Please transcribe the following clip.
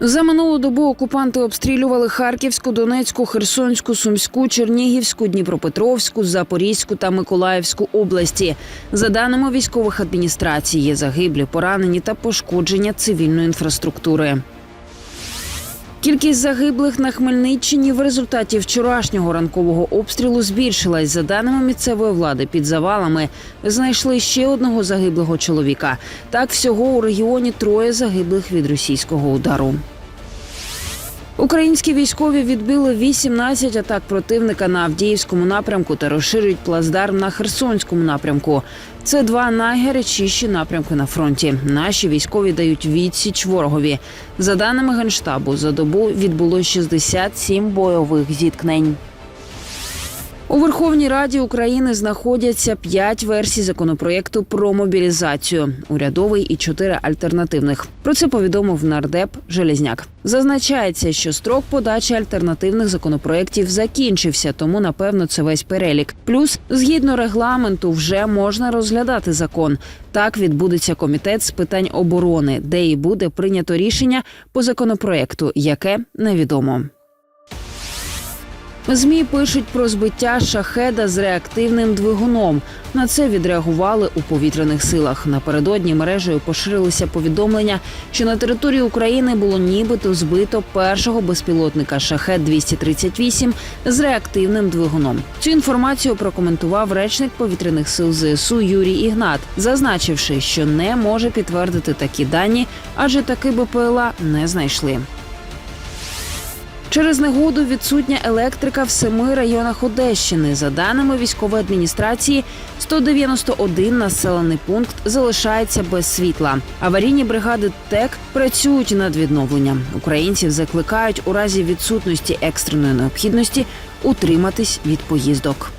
За минулу добу окупанти обстрілювали Харківську, Донецьку, Херсонську, Сумську, Чернігівську, Дніпропетровську, Запорізьку та Миколаївську області. За даними військових адміністрацій, є загиблі, поранені та пошкодження цивільної інфраструктури. Кількість загиблих на Хмельниччині в результаті вчорашнього ранкового обстрілу збільшилась. За даними місцевої влади, під завалами знайшли ще одного загиблого чоловіка. Так всього у регіоні троє загиблих від російського удару. Українські військові відбили 18 атак противника на Авдіївському напрямку та розширюють плацдарм на Херсонському напрямку. Це два найгарячіші напрямки на фронті. Наші військові дають відсіч ворогові. За даними генштабу, за добу відбулось 67 бойових зіткнень. У Верховній Раді України знаходяться п'ять версій законопроєкту про мобілізацію, урядовий і чотири альтернативних. Про це повідомив нардеп Железняк. Зазначається, що строк подачі альтернативних законопроєктів закінчився, тому напевно це весь перелік. Плюс, згідно регламенту, вже можна розглядати закон. Так відбудеться комітет з питань оборони, де і буде прийнято рішення по законопроєкту, яке невідомо. ЗМІ пишуть про збиття шахеда з реактивним двигуном. На це відреагували у повітряних силах. Напередодні мережею поширилися повідомлення, що на території України було нібито збито першого безпілотника шахет 238 з реактивним двигуном. Цю інформацію прокоментував речник повітряних сил ЗСУ Юрій Ігнат, зазначивши, що не може підтвердити такі дані, адже таки БПЛА не знайшли. Через негоду відсутня електрика в семи районах Одещини. За даними військової адміністрації, 191 населений пункт залишається без світла. Аварійні бригади ТЕК працюють над відновленням. Українців закликають у разі відсутності екстреної необхідності утриматись від поїздок.